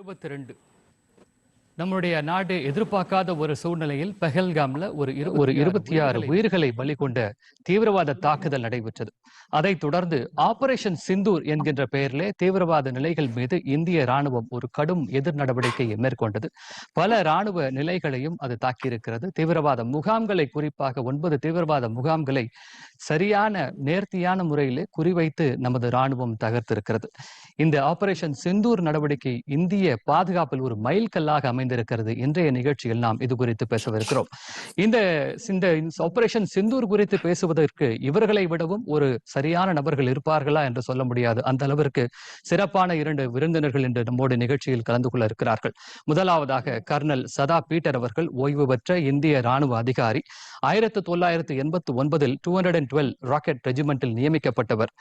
இருபத்தி ரெண்டு. நம்முடைய நாடு எதிர்பார்க்காத ஒரு சூழ்நிலையில் பெஹல்காம்ல ஒரு ஒரு இருபத்தி ஆறு உயிர்களை பலி கொண்ட தீவிரவாத தாக்குதல் நடைபெற்றது. அதைத் தொடர்ந்து ஆபரேஷன் சிந்தூர் என்கின்ற பெயரிலே தீவிரவாத நிலைகள் மீது இந்திய ராணுவம் ஒரு கடும் எதிர் நடவடிக்கையை மேற்கொண்டது. பல ராணுவ நிலைகளையும் அது தாக்கியிருக்கிறது. தீவிரவாத முகாம்களை குறிப்பாக ஒன்பது தீவிரவாத முகாம்களை சரியான நேர்த்தியான முறையிலே குறிவைத்து நமது ராணுவம் தகர்த்திருக்கிறது. இந்த ஆபரேஷன் சிந்தூர் நடவடிக்கை இந்திய பாதுகாப்பில் ஒரு மைல்கல்லாக அமைந்திருக்கிறது இன்றைய நிகழ்ச்சியில் நாம் இது குறித்து பேசவிருக்கிறோம். இந்த இந்த ஆபரேஷன் சிந்தூர் குறித்து பேசுவதற்கு இவர்களை விடவும் ஒரு சரியான நபர்கள் இருப்பார்களா என்று சொல்ல முடியாது. அந்த அளவிற்கு சிறப்பான இரண்டு விருந்தினர்கள் இன்று நம்மோடு நிகழ்ச்சியில் கலந்து கொள்ள இருக்கிறார்கள். முதலாவதாக கர்னல் சதா பீட்டர் அவர்கள் ஓய்வு பெற்ற இந்திய ராணுவ அதிகாரி. ஆயிரத்தி தொள்ளாயிரத்தி எண்பத்தி ஒன்பதில் two hundred and twelve rocket ரெஜிமெண்டில் நியமிக்கப்பட்டவர்.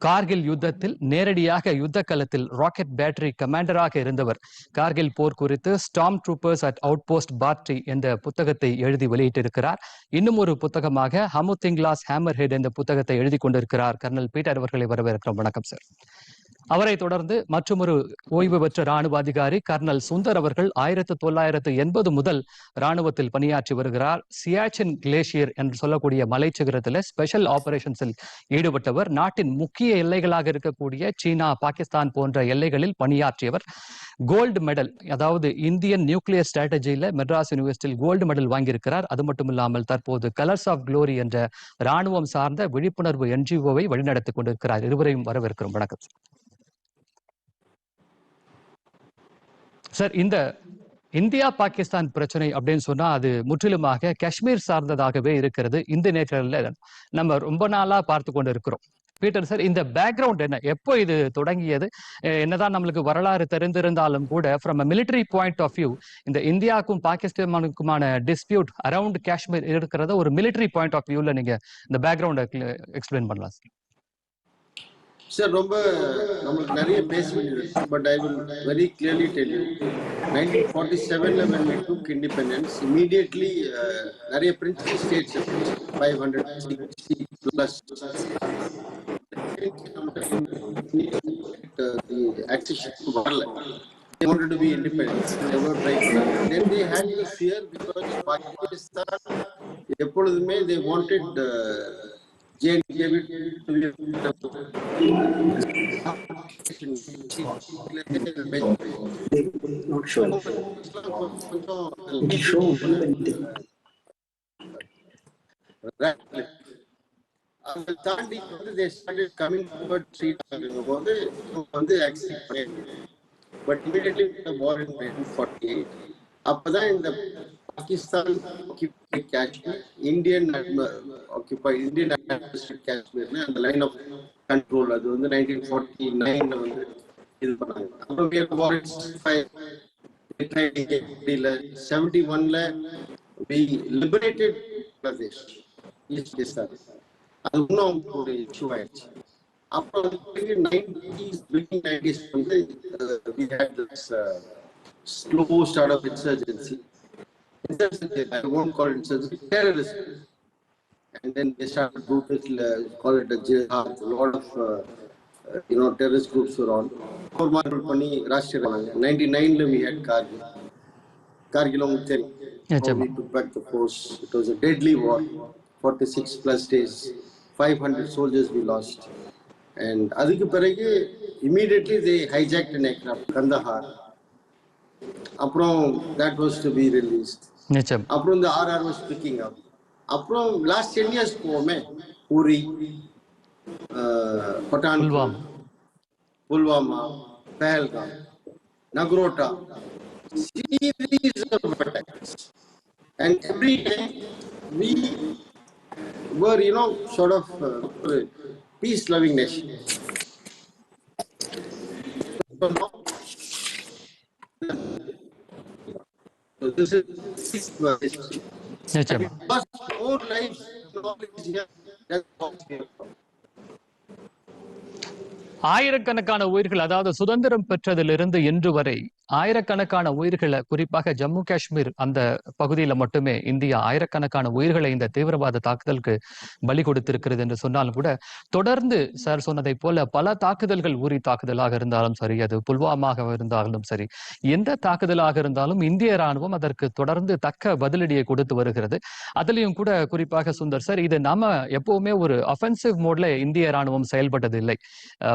கார்கில் யுத்தத்தில் நேரடியாக யுத்த களத்தில் ராக்கெட் பேட்டரி கமாண்டராக இருந்தவர். கார்கில் போர் குறித்து storm troopers at out post பாட்ரி என்ற புத்தகத்தை எழுதி வெளியிட்டிருக்கிறார். இன்னும் ஒரு புத்தகமாக ஹமுத்திங்லாஸ் ஹேமர் ஹெட் என்ற புத்தகத்தை எழுதி கொண்டிருக்கிறார். கர்னல் பீட்டர் அவர்களை வரவேற்கிறோம். வணக்கம் சார் அவரை தொடர்ந்து மற்றொரு ஓய்வு பெற்ற ராணுவ அதிகாரி கர்னல் சுந்தர் அவர்கள் ஆயிரத்தி தொள்ளாயிரத்து எண்பது முதல் ராணுவத்தில் பணியாற்றி வருகிறார். சியாச்சின் கிளேசியர் என்று சொல்லக்கூடிய மலைச்சிகரத்தில் ஸ்பெஷல் ஆபரேஷன்ஸில் ஈடுபட்டவர். நாட்டின் முக்கிய எல்லைகளாக இருக்கக்கூடிய சீனா பாகிஸ்தான் போன்ற எல்லைகளில் பணியாற்றியவர். கோல்டு மெடல் அதாவது இந்தியன் நியூக்ளியர் ஸ்ட்ராட்டஜியில மெட்ராஸ் யூனிவர்சிட்டியில் கோல்டு மெடல் வாங்கியிருக்கிறார். அது மட்டும் இல்லாமல் தற்போது கலர்ஸ் ஆஃப் க்ளோரி என்ற ராணுவம் சார்ந்த விழிப்புணர்வு என்ஜிஓவை வழிநடத்தி கொண்டிருக்கிறார். இருவரையும் வரவேற்கிறோம். வணக்கம். சார் இந்த இந்தியா பாகிஸ்தான் பிரச்சனை அப்படின்னு சொன்னா அது முற்றிலுமாக காஷ்மீர் சார்ந்ததாகவே இருக்கிறது. இந்த நேரத்தில் நம்ம ரொம்ப நாளா பார்த்து கொண்டு இருக்கிறோம். பீட்டர் சார் இந்த பேக்ரவுண்ட் என்ன? எப்போ இது தொடங்கியது? என்னதான் நம்மளுக்கு வரலாறு தெரிந்திருந்தாலும் கூட from military point of view இந்த இந்தியாவுக்கும் பாகிஸ்தானுக்குமான டிஸ்பியூட் அரவுண்ட் காஷ்மீர் இருக்கிறத ஒரு மிலிட்டரி பாயிண்ட் ஆஃப் வியூல நீங்க இந்த பேக்ரவுண்டை எக்ஸ்பிளைன் பண்ணலாம் சார் சார் ரொம்ப நம்மளுக்கு நிறைய பேச வேண்டியது but I will very clearly tell you nineteen forty செவன்ல when we took independence immediately நிறைய principal states five hundred sixty plus வரல They wanted to be independent. They were trying to. Then they had this fear because Pakistan எப்பொழுதுமே they wanted uh, JNK to be not sure. It show அதை தாண்டி வந்து they started coming forward street போது வந்து accept பண்ணிட்டு but immediately the war in 1948 அப்பதான் இந்த Pakistan occupied Kashmir Indian occupy Indian administrate காஷ்மீர்னு அந்த லைன் ஆஃப் கண்ட்ரோல் அது வந்து நைன்டீன் ஃபார்ட்டி நைன்ல வந்து இது பண்ணாங்க அப்புறம் war in 65 முடியல செவன்டி ஒன்ல வி லிபரேட்டட் பிரதேஷ் ஈஸ்ட் பாகிஸ்தான் அது இன்னும் ஒரு இஷ்யூ ஆயிடுச்சு அப்புறம் வந்து நைன்டிஸ் பிகினிங் நைன்டிஸ் வந்து we had this slow start of insurgency insurgency, I won't call it insurgency, terrorism. And then they started groups, uh, call it a jihad, a lot of, uh, uh, you know, terrorist groups were on. ஒரு மாதிரி பண்ணி Rashtriya ninety நைன்ல we had Kargil. Kargil உங்களுக்கு தெரியும். How நிச்சயமா. we took back the force. It was a deadly war. 46 plus days. 500 soldiers we lost. And அதுக்கு பிறகு immediately they hijacked an aircraft, Kandahar. அப்புறம் that was to be released. நிச்சயம் அப்புறம் இந்த RR was picking up அப்புறம் last ten years போவோமே பூரி பட்டான் Pulwama. Pulwama Pahalgam Nagrota series of attacks and every time we were you know sort of uh, peace loving nation so now so this is ஆயிரக்கணக்கான உயிர்கள் அதாவது சுதந்திரம் பெற்றதிலிருந்து இன்று வரை ஆயிரக்கணக்கான உயிர்களை குறிப்பாக ஜம்மு காஷ்மீர் அந்த பகுதியில மட்டுமே இந்தியா ஆயிரக்கணக்கான உயிர்களை இந்த தீவிரவாத தாக்குதலுக்கு பலி கொடுத்திருக்கிறது என்று சொன்னாலும் கூட தொடர்ந்து சார் சொன்னதை போல பல தாக்குதல்கள் ஊரி தாக்குதலாக இருந்தாலும் சரி அது புல்வாமாக இருந்தாலும் சரி எந்த தாக்குதலாக இருந்தாலும் இந்திய ராணுவம் அதற்கு தொடர்ந்து தக்க பதிலடியை கொடுத்து வருகிறது. அதுலயும் கூட குறிப்பாக சுந்தர் சார் இது நாம எப்பவுமே ஒரு அஃபென்சிவ் மோட்ல இந்திய ராணுவம் செயல்பட்டது இல்லை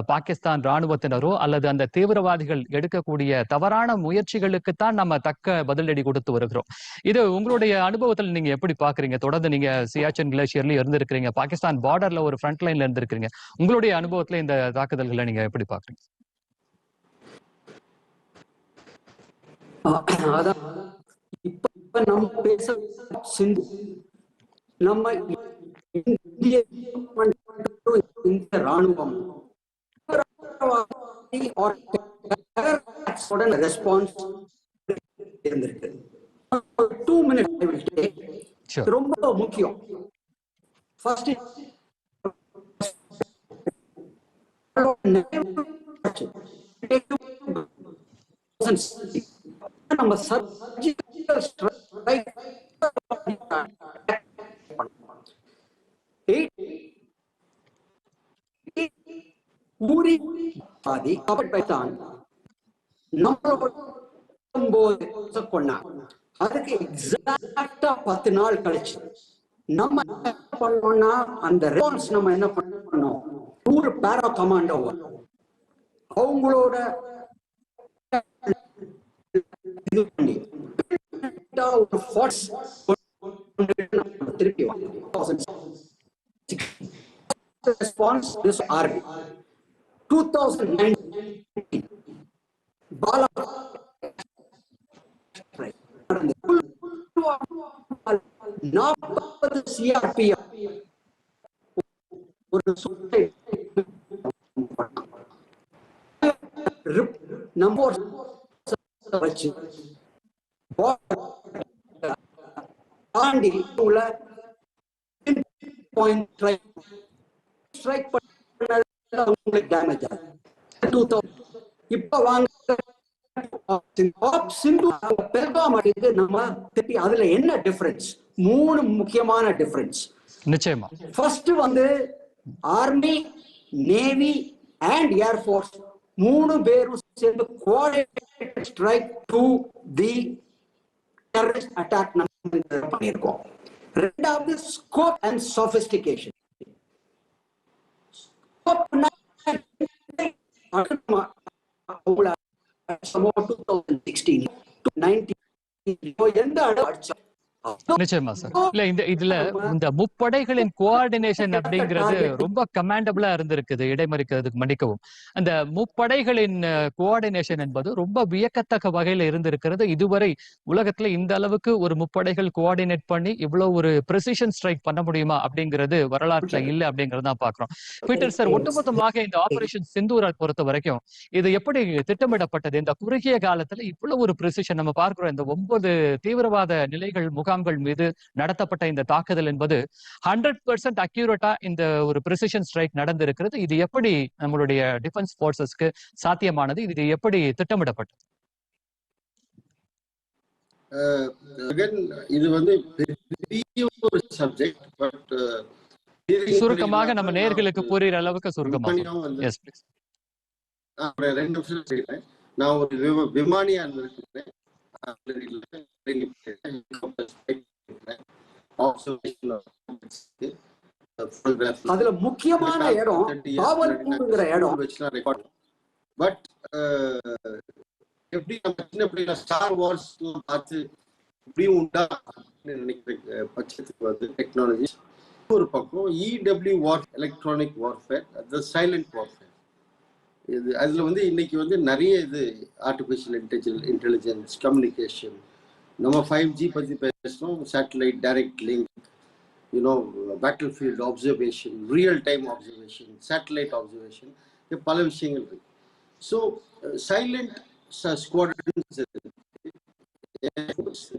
பாகிஸ்தான் ராணுவத்தினரோ அல்லது அந்த தீவிரவாதிகள் எடுக்கக்கூடிய தவறான முயற்சிகளுக்கு தான் நம்ம தக்க பதிலடி கொடுத்து வருகிறோம். இது உங்களுடைய அனுபவத்தில் நீங்க எப்படி பாக்குறீங்க? தொடர்ந்து நீங்க சியாச்சன் கிளேஷியர்ல இருந்திருக்கிறீங்க. பாகிஸ்தான் பார்டர்ல ஒரு ஃப்ரண்ட் லைன்ல இருந்திருக்கிறீங்க. உங்களுடைய அனுபவத்துல இந்த தாக்குதல்களை நீங்க எப்படி பாக்குறீங்க? அதான். இப்ப இப்ப நம்ம பேச சிந்து. நம்ம இந்திய இந்திய ராணுவம். உடன் ரெஸ்பான்ஸ் இருந்திருக்கு டூ மினிட்ஸ் ரொம்ப முக்கியம். ஃபர்ஸ்ட் நம்ம சர்ஜிக்கல் ஸ்ட்ரைக் ஊரி பாதி கபட்தான் நம்மளோட கொண்டா அதுக்கு எக்ஸாக்டா பத்து நாள் கழிச்சு நம்ம என்ன பண்ணோம்னா அந்த ரெஸ்பான்ஸ் நம்ம என்ன பண்ணோம்? நூறு பேரா கமாண்டோ அவங்களோட இது பண்ணி ஒரு ஃபோர்ஸ் திருப்பி response this army two thousand nine Bala நாற்பது சிஆர்பிஎஃப் ஒரு சுற்றை நம்பர் வச்சு தாண்டி உள்ள பாயிண்ட் ஸ்ட்ரைக் ஸ்ட்ரைக் பண்ண உங்களுக்கு டேமேஜ் ஆகும் இப்போ வாங்க. சிந்து பெருகாம நம்ம திருப்பி அதுல என்ன டிஃபரன்ஸ் மூணு முக்கியமான டிஃபரன்ஸ் நிச்சயமா. ஃபர்ஸ்ட் வந்து ஆர்மி நேவி அண்ட் ஏர்ஃபோர்ஸ் மூணு பேரும் சேர்ந்து coordinate strike to the terrorist attack நம்ம பண்ணியிருக்கோம். ரெண்டாவது ஸ்கோப் அண்ட் சொபிஸ்டிகேஷன் எந்த அளவு அடிச்சா நிச்சயமா சார் இல்ல இந்த இதுல இந்த முப்படைகளின் கோஆர்டினேஷன் அப்படிங்கிறது ரொம்ப கமாண்டபிளா இருந்திருக்குது இடைமறிக்கிறதுக்கு மன்னிக்கவும். அந்த முப்படைகளின் கோஆர்டினேஷன் என்பது ரொம்ப வியக்கத்தக்க வகையில இருந்திருக்கிறது. இதுவரை உலகத்துல இந்த அளவுக்கு ஒரு முப்படைகள் கோஆர்டினேட் பண்ணி இவ்வளவு ஒரு பிரசிஷன் ஸ்ட்ரைக் பண்ண முடியுமா அப்படிங்கிறது வரலாற்றுல இல்ல அப்படிங்கறத தான் பாக்குறோம் பீட்டர் சார் ஒட்டுமொத்தமாக இந்த ஆபரேஷன் சிந்தூரை பொறுத்த வரைக்கும் இது எப்படி திட்டமிடப்பட்டது? இந்த குறுகிய காலத்துல இவ்வளவு ஒரு பிரசிஷன் நம்ம பார்க்கிறோம். இந்த ஒன்பது தீவிரவாத நிலைகள் முகாம்கள் மீது நடத்தப்பட்ட இந்த தாக்குதல் என்பது ஹண்ட்ரட் பர்சன்ட் அக்யூரேட்டா இந்த ஒரு பிரிசிஷன் ஸ்ட்ரைக் நடந்திருக்கிறது. இது எப்படி நம்மளுடைய டிஃபென்ஸ் போர்சஸ்க்கு சாத்தியமானது? இது எப்படி திட்டமிடப்பட்டது? அகன் இது வந்து பெரிய ஒரு சப்ஜெக்ட் பட் சுருக்கமாக நம்ம நேர்களுக்கு புரியுற அளவுக்கு சுருக்கமாக ரெண்டு நான் ஒரு விம- விமானியா இருந்திருக்கிறேன். அதுல முக்கியமான இடம் காவல்பூருங்கிற இடம். பட் uh, எப்படி நம்ம சின்ன பிள்ளைங்க ஸ்டார் வார்ஸ் பார்த்து இப்படியும் உண்டா அப்படின்னு நினைக்கிற பட்சத்துக்கு வந்து டெக்னாலஜி ஒரு பக்கம் இடபிள்யூ வார் எலக்ட்ரானிக் வார்ஃபேர் அது சைலண்ட் வார்ஃபேர் இது அதில் வந்து இன்னைக்கு வந்து நிறைய இது ஆர்டிஃபிஷியல் இன்டெலிஜென்ஸ் இன்டெலிஜென்ஸ் கம்யூனிகேஷன் நம்ம ஃபைவ் ஜி பற்றி பேசுகிறோம் satellite direct link you know battlefield observation real time observation satellite observation பல விஷயங்கள் இருக்கு. ஸோ சைலண்ட் ஸ்குவாட்ரன்ஸ்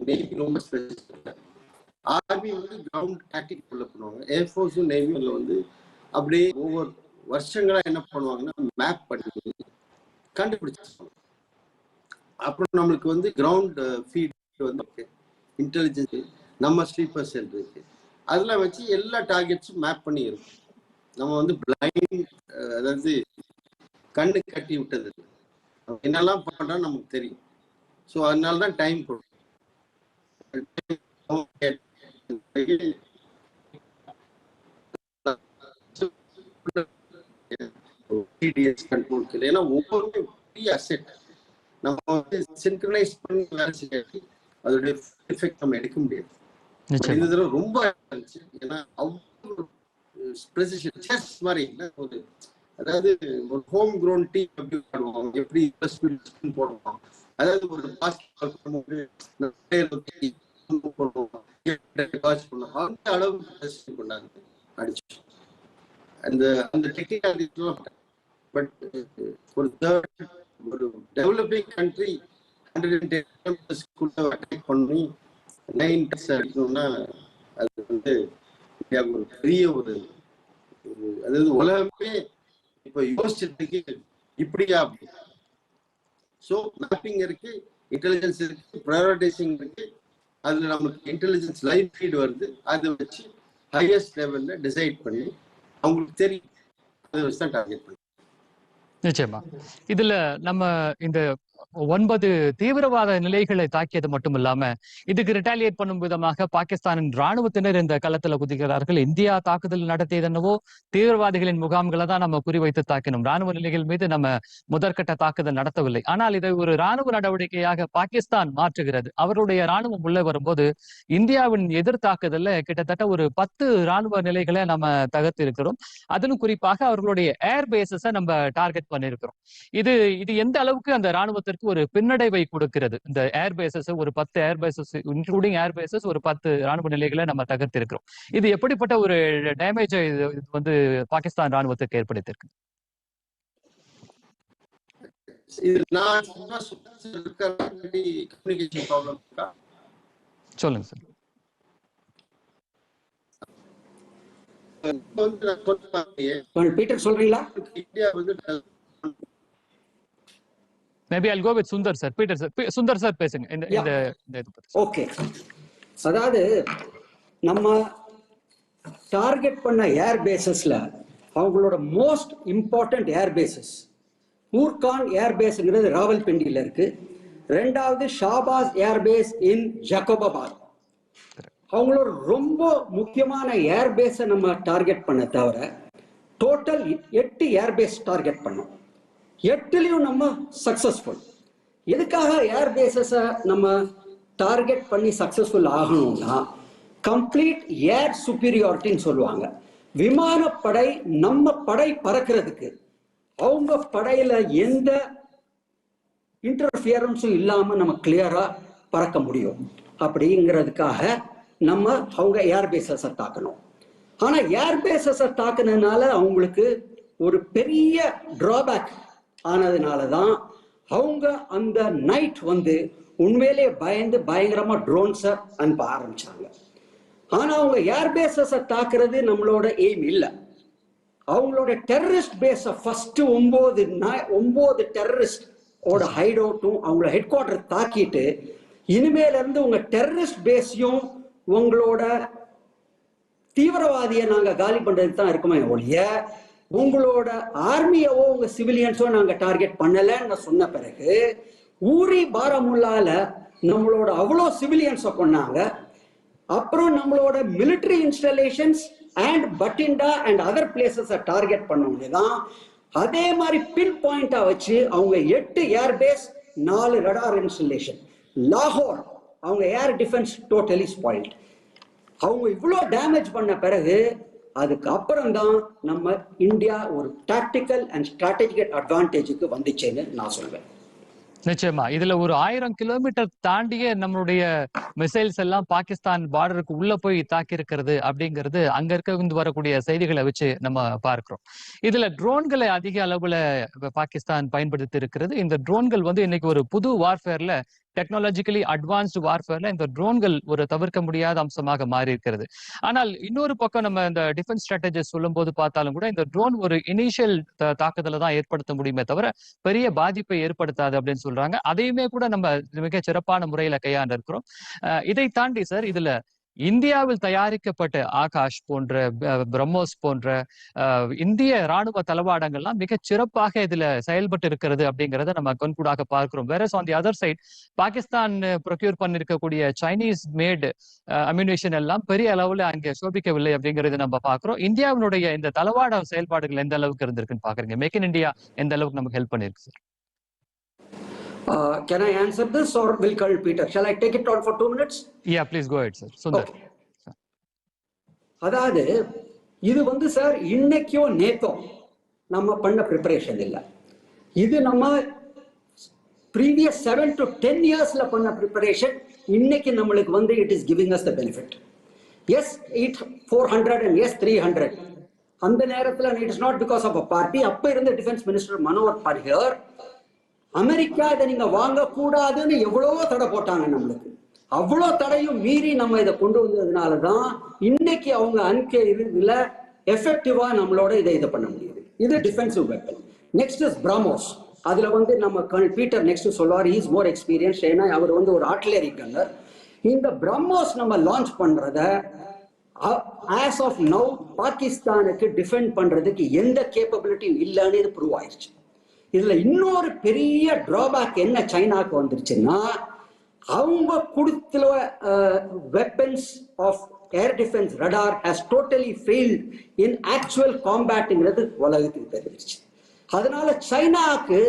நேவி ரொம்ப ஆர்மி வந்து கிரவுண்ட் டாக்டிக் உள்ள பண்ணுவாங்க. ஏர்ஃபோர்ஸும் நேவியும் வந்து அப்படியே ஒவ்வொரு வருஷங்களா என்ன பண்ணுவாங்கன்னா மேப் பண்ணி கண்டுபிடிச்சிருப்பாங்க. அப்புறம் நம்மளுக்கு வந்து கிரவுண்ட் ஃபீட் வந்து இன்டெலிஜென்ஸ் நம்ம ஸ்லீப்பர் செல் இருக்கு. அதெல்லாம் வச்சு எல்லா டார்கெட்ஸும் மேப் பண்ணி இருக்கும். நம்ம வந்து பிளைண்ட் அதாவது கண்ணு கட்டி விட்டது. என்னெல்லாம் பண்றோம் நமக்கு தெரியும். ஸோ அதனால தான் டைம் டிடிஎஸ் கண்ட்ரோல் ஏன்னா ஒவ்வொருமே பெரிய அசெட் நம்ம வந்து சின்க்ரனைஸ் பண்ணி வேலை செய்யாட்டி அதோடைய எஃபெக்ட் நம்ம எடுக்க முடியாது. இந்த தடவை ரொம்ப இருந்துச்சு. ஏன்னா அவ்வளோ ப்ரெசிஷன் செஸ் மாதிரி இல்ல. ஒரு அதாவது ஒரு ஹோம் க்ரோன் டீம் எப்படி விளையாடுவோம் எப்படி போடுவோம் அதாவது ஒரு அந்த அளவுக்கு precision கொண்டாந்து அடிச்சு. அந்த அந்த டெக்னிக்காலிட்டிலாம் பட் uh, ஒரு தேர்ட் ஒரு டெவலப்பிங் கண்ட்ரி ஹண்ட்ரட் அட்டாக் பண்ணி நைன் டெஸ்ட் அடிக்கணும்னா அது வந்து இந்தியாவுக்கு ஒரு பெரிய ஒரு அதாவது உலகமே இப்போ யோசிச்சதுக்கு இப்படியா அப்படி ஸோ மேப்பிங் இருக்கு இன்டெலிஜென்ஸ் இருக்கு ப்ரையாரிட்டைசிங் இருக்கு அதுல நமக்கு இன்டெலிஜென்ஸ் லைஃப் ஃபீட் வருது அதை வச்சு ஹையஸ்ட் லெவல்ல டிசைட் பண்ணி அவங்களுக்கு தெரியும் அதை வச்சு தான் டார்கெட் பண்ணி. நிச்சயமா. இதுல நம்ம இந்த ஒன்பது தீவிரவாத நிலைகளை தாக்கியது மட்டும் இல்லாம இதுக்கு ரிட்டாலியேட் பண்ணும் விதமாக பாகிஸ்தானின் ராணுவத்தினர் இந்த களத்துல குதிக்கிறார்கள். இந்தியா தாக்குதல் நடத்தியது என்னவோ தீவிரவாதிகளின் முகாம்களை தான் நம்ம குறிவைத்து தாக்கினோம். ராணுவ நிலைகள் மீது நம்ம முதற்கட்ட தாக்குதல் நடத்தவில்லை. ஆனால் இதை ஒரு ராணுவ நடவடிக்கையாக பாகிஸ்தான் மாற்றுகிறது. அவருடைய ராணுவம் உள்ளே வரும்போது இந்தியாவின் எதிர் தாக்குதல்ல கிட்டத்தட்ட ஒரு பத்து ராணுவ நிலைகளை நம்ம தகர்த்து இருக்கிறோம் அதிலும் குறிப்பாக அவர்களுடைய ஏர் பேசஸ நம்ம டார்கெட் பண்ணிருக்கிறோம். இது இது எந்த அளவுக்கு அந்த ராணுவத்திற்கு ஒரு பின்னடைவை கொடுக்கிறது. இந்த ஏர் பேசஸ் ஒரு பத்து air bases including air bases ஒரு பத்து ராணுவ நிலைகளை நம்ம தகர்த்திருக்கிறோம். இது எப்படிப்பட்ட ஒரு டேமேஜை இது வந்து பாகிஸ்தான் ராணுவத்துக்கு ஏற்படுத்தியிருக்கு? சொல்லுங்க சார் பீட்டர் சொல்றீங்களா? இந்தியா வந்து maybe all go with Sundar sir Peter sir Sundar sir பேசுங்க. இந்த இந்த இந்த இது பத்தி. ஓகே அதாவது நம்ம டார்கெட் பண்ண ஏர் பேசஸ்ல அவங்களோட மோஸ்ட் இம்பார்ட்டன்ட் ஏர் பேசஸ் ஊர்கான் ஏர் பேஸ்ங்கிறது ராவல்பிண்டியில் இருக்கு. ரெண்டாவது ஷாபாஸ் ஏர் பேஸ் இன் ஜக்கோபாபாத் அவங்களோட ரொம்ப முக்கியமான ஏர் பேஸை நம்ம டார்கெட் பண்ண தவிர டோட்டல் எட்டு ஏர் பேஸ் டார்கெட் பண்ணோம். எட்டுலையும் நம்ம சக்சஸ்ஃபுல் எதுக்காக ஏர் பேசஸை நம்ம டார்கெட் பண்ணி சக்சஸ்ஃபுல் ஆகணும்னா கம்ப்ளீட் ஏர் சுப்பீரியாரிட்டின்னு சொல்லுவாங்க. விமானப்படை நம்ம படை பறக்கிறதுக்கு அவங்க படையில எந்த இன்டர்ஃபியரன்ஸும் இல்லாம நம்ம கிளியரா பறக்க முடியும். அப்படிங்கிறதுக்காக நம்ம அவங்க ஏர் பேசஸை தாக்கணும். ஆனா ஏர் பேசஸை தாக்குனதுனால அவங்களுக்கு ஒரு பெரிய டிராபேக் ஆனதுனால தான் அவங்க அந்த நைட் வந்து உண்மையிலேயே பயந்து பயங்கரமா ட்ரோன்ஸை அனுப்ப ஆரம்பிச்சாங்க. ஆனா அவங்க ஏர் பேசஸை தாக்குறது நம்மளோட எய்ம் இல்லை. அவங்களோட டெரரிஸ்ட் பேஸை ஃபர்ஸ்ட் ஒன்பது ஒன்பது டெரரிஸ்ட் ஓட ஹைட் அவுட்டும் அவங்கள ஹெட் குவார்டர் தாக்கிட்டு இனிமேல இருந்து உங்க டெரரிஸ்ட் பேஸையும் உங்களோட தீவிரவாதியை நாங்க காலி பண்றதுக்கு தான் இருக்குமே ஒழிய உங்களோட ஆர்மியவோ உங்க சிவிலியன்ஸோ நாங்க டார்கெட் பண்ணலன்னு சொன்ன பிறகு ஊரி பாரமுல்லால நம்மளோட அவ்வளோ சிவிலியன்ஸை கொன்னாங்க. அப்புறம் நம்மளோட military installations and Bathinda and other பிளேசஸை target பண்ணவங்க தான் அதே மாதிரி பின் பாயிண்டா வச்சு அவங்க எட்டு ஏர் பேஸ் நாலு ரடார் இன்ஸ்டலேஷன் லாகோர் அவங்க ஏர் டிஃபென்ஸ் டோட்டலி ஸ்பாயில்ட் அவங்க இவ்வளோ டேமேஜ் பண்ண பிறகு அதுக்கப்புறம் தான் நம்ம இந்தியா ஒரு டாக்டிக்கல் அண்ட் ஸ்ட்ராட்டஜிக்கல் அட்வான்டேஜுக்கு வந்துச்சேன்னு நான் சொல்வேன். நிச்சயமா. இதுல ஒரு ஆயிரம் கிலோமீட்டர் தாண்டியே நம்மளுடைய மிசைல்ஸ் எல்லாம் பாகிஸ்தான் பார்டருக்கு உள்ள போய் தாக்கி இருக்கிறது அப்படிங்கிறது அங்க இருந்து வரக்கூடிய செய்திகளை வச்சு நம்ம பார்க்கிறோம். இதுல ட்ரோன்களை அதிக அளவுல பாகிஸ்தான் பயன்படுத்தி இருக்கிறது இந்த ட்ரோன்கள் வந்து இன்னைக்கு ஒரு புது வார்ஃபேர்ல டெக்னாலஜிக்கலி அட்வான்ஸ்டு வார்ஃபேர்ல இந்த ட்ரோன்கள் ஒரு தவிர்க்க முடியாத அம்சமாக மாறி இருக்கிறது ஆனால் இன்னொரு பக்கம் நம்ம இந்த டிஃபென்ஸ் ஸ்ட்ராட்டஜி சொல்லும் போது பார்த்தாலும் கூட இந்த ட்ரோன் ஒரு இனிஷியல் தாக்குதலை தான் ஏற்படுத்த முடியுமே தவிர பெரிய பாதிப்பை ஏற்படுத்தாது அப்படின்னு சொல்றாங்க. அதையுமே கூட நம்ம மிக சிறப்பான முறையில கையாண்டு இருக்கிறோம் இதை தாண்டி சார் இதுல இந்தியாவில் தயாரிக்கப்பட்ட ஆகாஷ் போன்ற பிரம்மோஸ் போன்ற இந்திய ராணுவ தளவாடங்கள்லாம் மிக சிறப்பாக இதுல செயல்பட்டு இருக்கிறது அப்படிங்கறத நம்ம கண்கூடாக பார்க்கிறோம். வேற on the other side Pakistan procure பண்ணிருக்கக்கூடிய Chinese made ammunition எல்லாம் பெரிய அளவுல அங்கே சோபிக்கவில்லை அப்படிங்கறத நம்ம பார்க்கிறோம். இந்தியாவினுடைய இந்த தளவாட செயல்பாடுகள் எந்த அளவுக்கு இருந்திருக்குன்னு பாக்குறீங்க மேக் இன் இந்தியா எந்த அளவுக்கு நமக்கு ஹெல்ப் பண்ணிருக்கு sir Uh, can I answer this or will Karl Peter? Shall I take it on for two minutes? Yeah please go ahead sir Sundar Okay. அதாவது இது வந்து சார் இன்னைக்கோ நேத்தோ நம்ம பண்ண ப்ரிப்பரேஷன் இல்லை இது நம்ம ப்ரீவியஸ் செவன் டு டென் இயர்ஸ்ல பண்ண ப்ரிப்பரேஷன் இன்னைக்கு நம்மளுக்கு வந்து it is giving us the benefit S eight four hundred and S three hundred அந்த நேரத்தில் it is not because of a party அப்ப இருந்த defence minister Manohar Parrikar America இதை நீங்க வாங்கக்கூடாதுன்னு எவ்வளவோ தடை போட்டாங்க நம்மளுக்கு. அவ்வளோ தடையும் மீறி நம்ம இதை கொண்டு வந்ததுனால தான் இன்னைக்கு அவங்க அன்கே இதுல எஃபெக்டிவா நம்மளோட இதை இதை பண்ண முடியுது. இது defensive weapon next is BrahMos அதுல வந்து நம்ம கர்னல் பீட்டர் நெக்ஸ்ட் சொல்லுவார் இஸ் மோர் எக்ஸ்பீரியன்ஸ் ஏன்னா அவர் வந்து ஒரு ஆர்ட்லரி கன்னர் இந்த பிரம்மோஸ் நம்ம லான்ச் பண்றத ஆஸ் ஆஃப் நவ் பாகிஸ்தானுக்கு டிஃபெண்ட் பண்றதுக்கு எந்த கேப்பபிலிட்டியும் இல்லைன்னு இது ப்ரூவ் ஆயிடுச்சு இதுல இன்னொரு பெரிய டிராபேக் என்ன சைனாக்கு வந்துருச்சுன்னா அவங்க கொடுத்துல weapons of air defence radar has totally failed in actual காம்பேட்டுங்கிறது உலகத்துக்கு தெரிஞ்சிருச்சு. அதனால சைனாக்கு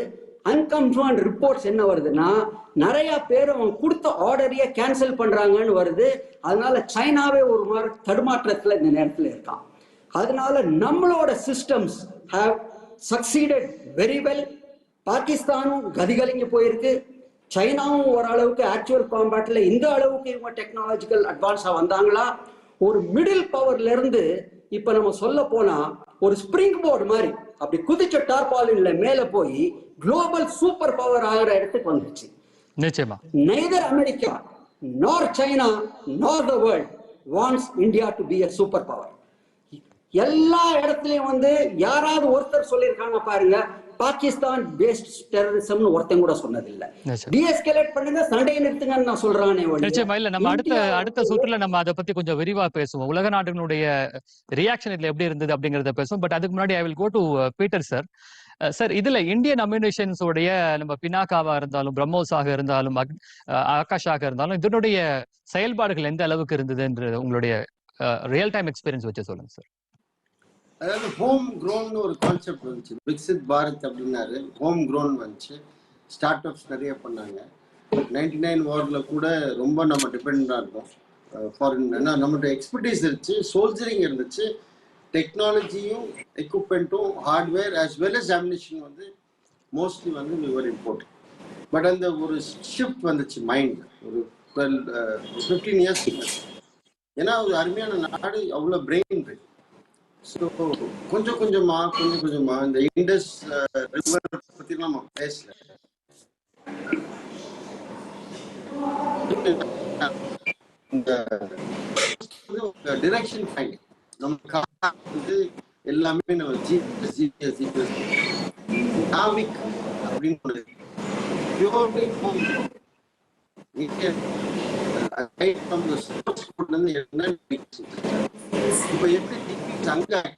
அன்கன்ஃபர்ம்ட் ரிப்போர்ட்ஸ் என்ன வருதுன்னா நிறைய பேர் அவங்க கொடுத்த ஆர்டரையே கேன்சல் பண்றாங்கன்னு வருது. அதனால சைனாவே ஒரு மாதிரி தடுமாற்றத்துல இந்த நேரத்தில் இருக்கான். அதனால நம்மளோட systems have succeeded very well பாகிஸ்தானும் கதிகலங்கி போயிருக்கு. சைனாவும் ஓரளவுக்கு ஆக்சுவல் காம்பேட்ல இந்த அளவுக்கு இவங்க டெக்னாலஜிக்கல் அட்வான்ஸா வந்தாங்களா? ஒரு மிடில் பவர்ல இருந்து இப்ப நம்ம சொல்ல போனா ஒரு ஸ்ப்ரிங் போர்டு மாதிரி அப்படி குதிச்ச டார்பாலின்ல மேல போய் குளோபல் சூப்பர் பவர் ஆகிற இடத்துக்கு வந்துருச்சு. நிச்சயமா. Neither America nor China nor the world wants India to be a super power எல்லா இடத்துலயும் வந்து யாராவது ஒருத்தர் சொல்லியிருக்காங்க பாருங்க பாகிஸ்தான் பேஸ்ட் டெரரிசம்னு ஒருத்தன் கூட சொன்னதில்லை. டிஎஸ்கலேட் பண்ணுங்க சண்டையை நிறுத்துங்கன்னு நான் சொல்றானே நிச்சயமா இல்ல நம்ம அடுத்த அடுத்த சுற்றுல நம்ம அதை பத்தி கொஞ்சம் விரிவா பேசுவோம். உலக நாடுகளுடைய ரியாக்ஷன் இதுல எப்படி இருந்தது அப்படிங்கறத பேசுவோம். பட் அதுக்கு முன்னாடி I will go to Peter sir sir இதுல இந்தியன் அம்யூனிஷன்ஸ் உடைய நம்ம பினாக்காவா இருந்தாலும் பிரம்மோஸாக இருந்தாலும் அஹ், ஆகாஷாக இருந்தாலும் இதனுடைய செயல்பாடுகள் எந்த அளவுக்கு இருந்தது என்று உங்களுடைய ரியல் டைம் எக்ஸ்பீரியன்ஸ் வச்சு சொல்லுங்க சார் அதாவது ஹோம் க்ரோன்னு ஒரு கான்செப்ட் வந்துச்சு. விக்சித் பாரத் அப்படின்னாரு. ஹோம் க்ரோன் வந்துச்சு. ஸ்டார்ட் அப்ஸ் நிறைய பண்ணாங்க. நைன்டி நைன் வார்டில் கூட ரொம்ப நம்ம டிபெண்டாக இருக்கோம் ஃபாரின் ஏன்னா நம்மகிட்ட எக்ஸ்பர்டீஸ் இருந்துச்சு. சோல்ஜரிங் இருந்துச்சு. டெக்னாலஜியும் எக்யூப்மெண்ட்டும் hardware as well as ammunition வந்து மோஸ்ட்லி வந்து விவர் இம்போர்ட் பட் அந்த ஒரு ஷிஃப்ட் வந்துச்சு மைண்ட் ஒரு டுவெல் ஃபிஃப்டீன் இயர்ஸ் ஏன்னா ஒரு அருமையான நாடு அவ்வளோ பிரெயின் இருக்கு. ஸோ கொஞ்சம் கொஞ்சமா கொஞ்சம் கொஞ்சமா இந்த இண்டஸ் ரிவர் பத்தி நம்ம பேசல. இந்த டிரெக்ஷன் ஃபைண்ட் நம்ம வந்து எல்லாமே நம்ம ஜிபிஎஸ் ஜிபிஎஸ் ஜிபிஎஸ் நாவிக் அப்படின்னு பியூர்லி ஹோம் என்ன இப்போ எப்படி இருக்கும்.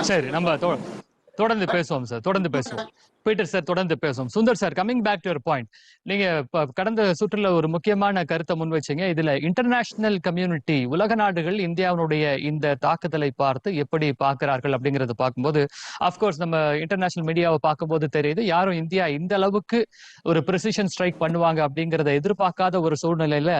சரி நம்ம தொடர்ந்து பேசுவோம் சார். தொடர்ந்து பேசுவோம். பீட்டர் சார் தொடர்ந்து பேசும் Sundar sir coming back to point நீங்க கடந்த சுற்றுல ஒரு முக்கியமான கருத்தை முன் வச்சீங்க. இதுல இன்டர்நேஷனல் கம்யூனிட்டி உலக நாடுகள் இந்தியாவினுடைய இந்த தாக்குதலை பார்த்து எப்படி பார்க்கிறார்கள் அப்படிங்கறத பார்க்கும்போது அப்கோர்ஸ் நம்ம இன்டர்நேஷனல் மீடியாவை பார்க்கும்போது தெரியுது. யாரும் இந்தியா இந்த அளவுக்கு ஒரு ப்ரிசிஷன் ஸ்ட்ரைக் பண்ணுவாங்க அப்படிங்கறத எதிர்பார்க்காத ஒரு சூழ்நிலையில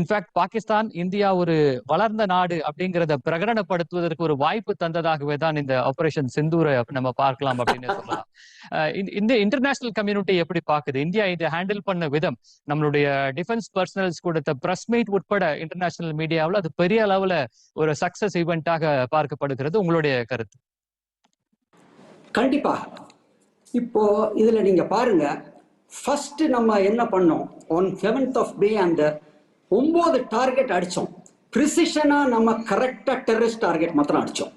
இன்ஃபேக்ட் பாகிஸ்தான் இந்தியா ஒரு வளர்ந்த நாடு அப்படிங்கறத பிரகடனப்படுத்துவதற்கு ஒரு வாய்ப்பு தந்ததாகவே தான் இந்த ஆபரேஷன் சிந்தூரை நம்ம பார்க்கலாம் அப்படின்னு சொல்லலாம். இந்த- இன்டர்நேஷனல் கம்யூனிட்டி எப்படி பாக்குது இந்தியா இதை ஹேண்டில் பண்ண விதம் நம்மளுடைய டிஃபென்ஸ் பர்சனல்ஸ் கொடுத்த பிரஸ் மீட் உட்பட இன்டர்நேஷனல் மீடியாவில் அது பெரிய அளவுல ஒரு சக்சஸ் ஈவெண்டாக பார்க்கப்படுகிறது. உங்களுடைய கருத்து? கண்டிப்பா. இப்போ இதுல நீங்க பாருங்க. ஃபர்ஸ்ட் நம்ம என்ன பண்ணோம்? ஒன் செவன்த் ஆஃப் மே அந்த ஒன்பது டார்கெட் அடிச்சோம். ப்ரிசிஷனா நம்ம கரெக்டா டெரரிஸ்ட் டார்கெட் மாத்திரம் அடிச்சோம்.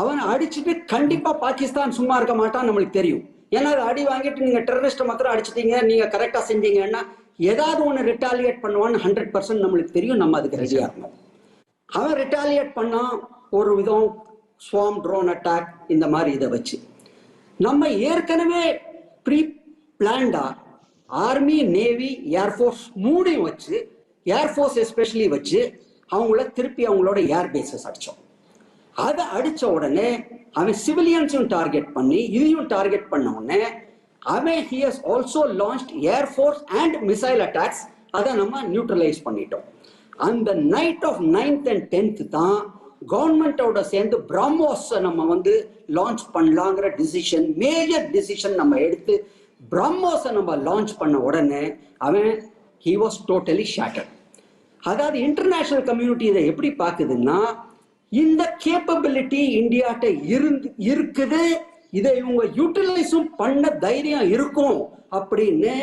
அவன் அடிச்சுட்டு கண்டிப்பா பாகிஸ்தான் சும்மா இருக்க மாட்டான் நம்மளுக்கு தெரியும். ஏன்னா அது அடி வாங்கிட்டு நீங்க டெரரிஸ்ட் மாத்திரம் அடிச்சிட்டீங்க நீங்க கரெக்டா செஞ்சீங்கன்னா ஏதாவது ஒன்று ரிட்டாலியேட் பண்ணுவான்னு ஹண்ட்ரட் பர்சன்ட் நம்மளுக்கு தெரியும் நம்ம அதுக்கு ரெடியா இருக்கணும். அவன் ரிட்டாலியேட் பண்ணான் ஒரு விதம் ஸ்வாம் ட்ரோன் அட்டாக் இந்த மாதிரி இதை வச்சு. நம்ம ஏற்கனவே ப்ரீ பிளான்டா ஆர்மி நேவி ஏர்ஃபோர்ஸ் மூணையும் வச்சு ஏர்ஃபோர்ஸ் எஸ்பெஷலி வச்சு அவங்கள திருப்பி அவங்களோட ஏர் பேசஸ் அடிச்சோம். அதை அடிச்ச உடனே அவன் சிவிலியன்ஸையும் டார்கெட் பண்ணி இதையும் டார்கெட் பண்ண உடனே அவன் he has also launch air force and missile attacks அதை நம்ம நியூட்ரலைஸ் பண்ணிட்டோம். அந்த night of ninth and tenth தான் கவர்மெண்டோட சேர்ந்து பிரம்மோஸை நம்ம வந்து லான்ச் பண்ணலாங்கிற டிசிஷன் மேஜர் டிசிஷன் நம்ம எடுத்து பிரம்மோஸை நம்ம லான்ச் பண்ண உடனே அவன் ஹி வாஸ் டோட்டலி ஷேட்டர்ட் அதாவது இன்டர்நேஷனல் கம்யூனிட்டி இதை எப்படி பார்க்குதுன்னா இந்த கேப்பபிலிட்டி இந்தியாட்ட இருந்து இருக்குது. இதை இவங்க யூட்டிலைஸும் பண்ண தைரியம் இருக்கும் அப்படின்னு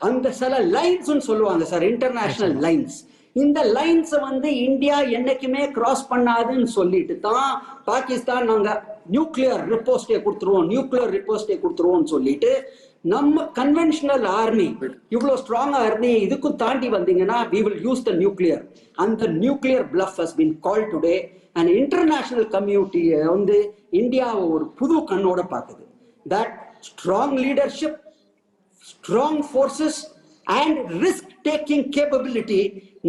அந்த சில லைன்ஸ் சொல்லுவாங்க சார் இன்டர்நேஷனல் லைன்ஸ் இந்த லைன்ஸ் வந்து இந்தியா என்னைக்குமே கிராஸ் பண்ணாதுன்னு சொல்லிட்டு தான் பாகிஸ்தான் நாங்க நியூக்ளியர் ரிப்போஸ்டே கொடுத்துருவோம் நியூக்ளியர் ரிப்போஸ்டே கொடுத்துருவோம்னு சொல்லிட்டு நம்ம கன்வென்ஷனல் ஆர்மி இவ்வளவு ஸ்ட்ராங்கா இருந்து இதுக்கும் தாண்டி வந்தீங்கன்னா we will use the nuclear. அந்த nuclear bluff has been called today. And international community வந்து இந்தியாவை ஒரு புது கண்ணோட பார்க்குது. That strong leadership strong forces and risk taking capability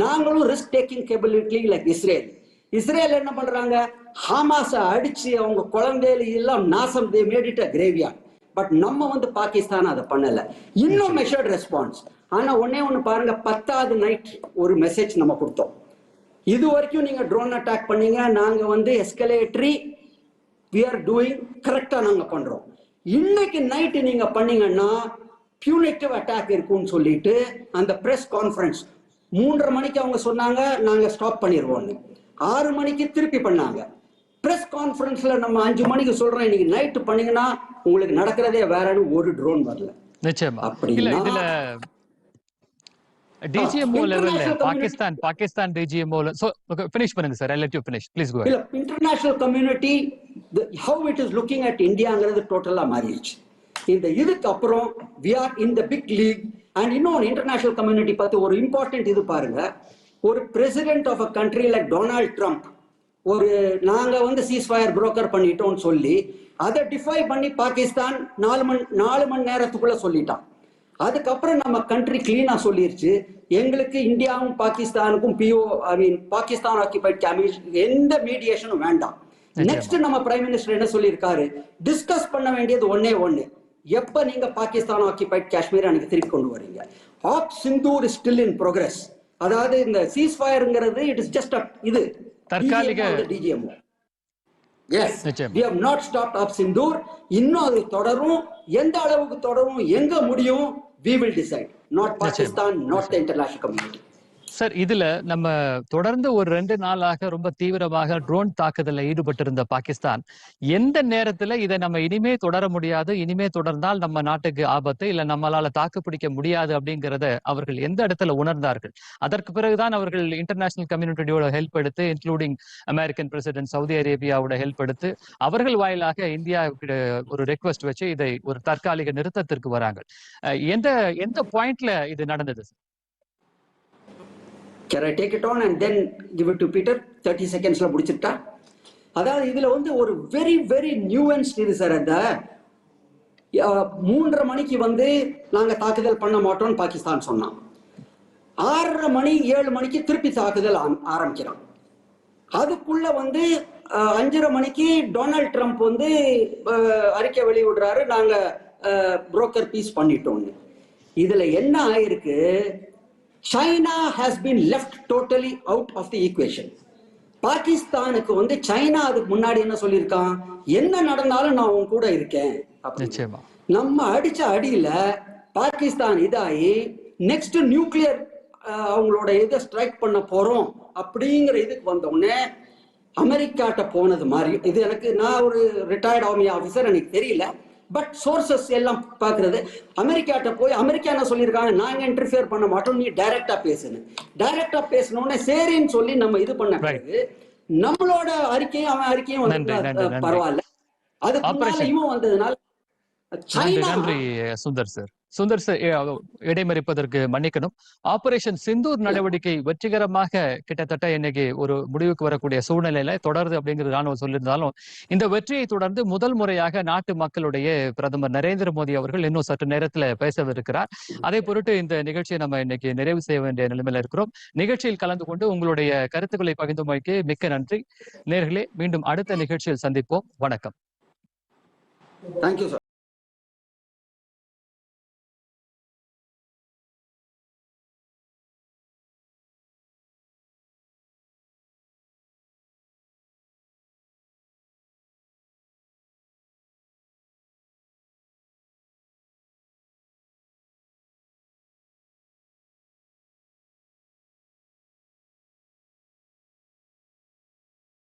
நாங்களும் risk taking capability like Israel. Israel என்ன பண்றாங்க? ஹமாஸை அடிச்சு அவங்க குழந்தைகள் எல்லாம் நாசம் தே மேடிட்ட கிரேவியா பட் நம்ம வந்து பாகிஸ்தான் அதை பண்ணல. இன்னும் மெஷர்ட் ரெஸ்பான்ஸ் ஆனா ஒண்ணே ஒண்ணு பாருங்க பத்தாவது நைட் ஒரு மெசேஜ் நம்ம கொடுத்தோம். இது வரைக்கும் நீங்க ட்ரோன் அட்டாக் பண்ணீங்க நாங்க வந்து எஸ்கலேட்டரி வி ஆர் டூயிங் கரெக்டா நாங்க பண்றோம். இன்னைக்கு நைட்டு நீங்க பண்ணீங்கன்னா பியூனிட்டிவ் அட்டாக் இருக்கும்னு சொல்லிட்டு அந்த பிரஸ் கான்ஃபரன்ஸ் மூன்றரை மணிக்கு அவங்க சொன்னாங்க நாங்க ஸ்டாப் பண்ணிடுவோம்னு ஆறு மணிக்கு திருப்பி பண்ணாங்க. பிரஸ் கான்ஃபரன்ஸ்ல நம்ம அஞ்சு மணிக்கு சொல்றோம் இன்னைக்கு நைட்டு பண்ணீங்கன்னா உங்களுக்கு நடக்கிறதே வேறன்னு ஒரு ட்ரோன் வரல. நிச்சயமா. அப்படின்னா- டிஜிஎம்ஓ லெவல்ல Pakistan Pakistan DGMO so finish பண்ணுங்க sir I let you finish please go இல்ல international community how it is looking at இந்தியாங்கிறது டோட்டலா மாறிடுச்சு. இந்த இதுக்கு அப்புறம் we are in the big league and இன்னொன்று இன்டர்நேஷனல் கம்யூனிட்டி பார்த்து ஒரு இம்பார்ட்டன்ட் இது பாருங்க. ஒரு president of a country like Donald Trump ஒரு நாங்க வந்து சீஸ்ஃபயர் புரோக்கர் பண்ணிட்டோம்னு சொல்லி அதை டிஃபை பண்ணி பாகிஸ்தான் நாலு மணி நாலு மணி நேரத்துக்குள்ள சொல்லிட்டான். அதுக்கப்புறம் நம்ம கண்ட்ரி கிளீனா சொல்லிருச்சு. எங்களுக்கு இந்தியாவும் பாகிஸ்தானுக்கும் PO I mean Pakistan occupied commission எந்த மீடியேஷனும் வேண்டாம். நெக்ஸ்ட் நம்ம பிரைம் மினிஸ்டர் என்ன சொல்லியிருக்காரு? டிஸ்கஸ் பண்ண வேண்டியது ஒண்ணே ஒண்ணு. எப்ப நீங்க பாகிஸ்தான் ஆக்கிபைட் காஷ்மீர் எனக்கு திருப்பி கொண்டு வரீங்க? Op Sindoor is still in progress அதாவது இந்த சீஸ் ஃபயர்ங்கிறது இட் இஸ் ஜஸ்ட் இது தற்காலிக- DGMO as we have not stopped up Sindoor இன்னும் அது தொடரும். எந்த அளவுக்கு தொடரும் எங்க முடியும்? we will decide, not Pakistan, not the international community. Sir இதுல நம்ம தொடர்ந்து ஒரு ரெண்டு நாளாக ரொம்ப தீவிரமாக ட்ரோன் தாக்குதலில் ஈடுபட்டிருந்த பாகிஸ்தான் எந்த நேரத்துல இதை நம்ம இனிமே தொடர முடியாது இனிமே தொடர்ந்தால் நம்ம நாட்டுக்கு ஆபத்து இல்ல நம்மளால தாக்கு பிடிக்க முடியாது அப்படிங்கறத அவர்கள் எந்த இடத்துல உணர்ந்தார்கள்? அதற்கு பிறகுதான் அவர்கள் இன்டர்நேஷனல் கம்யூனிட்டியோட ஹெல்ப் எடுத்து இன்க்ளூடிங் அமெரிக்கன் பிரசிடென்ட் சவுதி அரேபியாவோட ஹெல்ப் எடுத்து அவர்கள் வாயிலாக இந்தியா ஒரு ரெக்வஸ்ட் வச்சு இதை ஒரு தற்காலிக நிறுத்தத்திற்கு வராங்க. எந்த எந்த பாயிண்ட்ல இது நடந்தது sir? Can I take it on and then give it to Peter thirty செகண்ட்ஸில் முடிச்சுட்டா? அதாவது இதில் வந்து ஒரு வெரி வெரி நியூவன்ஸ் இது சார் அந்த மூன்றரை மணிக்கு வந்து நாங்கள் தாக்குதல் பண்ண மாட்டோம்னு பாகிஸ்தான் சொன்னான். ஆறரை மணி ஏழு மணிக்கு திருப்பி தாக்குதல் ஆரம்பிக்கிறான். அதுக்குள்ள வந்து அஞ்சரை மணிக்கு டொனால்ட் ட்ரம்ப் வந்து அறிக்கை வெளியிடுறாரு நாங்கள் புரோக்கர் பீஸ் பண்ணிட்டோம்னு. இதில் என்ன ஆயிருக்கு? China has been left totally out of the equation பாகிஸ்தானுக்கு வந்து சைனா அதுக்கு முன்னாடி என்ன சொல்லியிருக்கான்? என்ன நடந்தாலும் நான் உன் கூட இருக்கேன். அப்படின்னு. நம்ம அடிச்ச அடியில பாகிஸ்தான் இதாகி நெக்ஸ்ட் நியூக்ளியர் அவங்களோட இதை ஸ்ட்ரைக் பண்ண போறோம் அப்படிங்கிற இதுக்கு வந்த உடனே அமெரிக்காட்ட போனது மாதிரி. இது எனக்கு நான் ஒரு ரிட்டையர்ட் ஆர்மி ஆஃபீஸர் எனக்கு தெரியல. பட் சோர்சஸ் எல்லாம் பார்க்கறது அமெரிக்காட்ட போய் அமெரிக்கா என்ன சொல்லியிருக்காங்க நாங்க இன்டர்ஃபியர் பண்ண மாட்டோம் நீ டைரக்டா பேசுன்னு டைரக்டா பேசினோடனே சரின்னு சொல்லி நம்ம இது பண்ண. பிறகு நம்மளோட அறிக்கையும் அவன் அறிக்கையும் வந்து. பரவாயில்ல Operation. இவன் வந்ததுனால நன்றி சுந்தர் சார் சுந்தர் இடைமறிப்பதற்கு மன்னிக்கணும். ஆபரேஷன் சிந்தூர் நடவடிக்கை வெற்றிகரமாக கிட்டத்தட்ட இன்னைக்கு ஒரு முடிவுக்கு வரக்கூடிய சூழ்நிலையில தொடருது அப்படிங்கிறது ராணுவம் சொல்லியிருந்தாலும் இந்த வெற்றியை தொடர்ந்து முதல் முறையாக நாட்டு மக்களுடைய பிரதமர் நரேந்திர மோடி அவர்கள் இன்னும் சற்று நேரத்துல பேசவிருக்கிறார். அதை பொருட்டு இந்த நிகழ்ச்சியை நம்ம இன்னைக்கு நிறைவு செய்ய வேண்டிய நிலைமையில இருக்கிறோம். நிகழ்ச்சியில் கலந்து கொண்டு உங்களுடைய கருத்துக்களை பகிர்ந்தமைக்கு மிக்க நன்றி. நேர்களே மீண்டும் அடுத்த நிகழ்ச்சியில் சந்திப்போம். வணக்கம். Thank you sir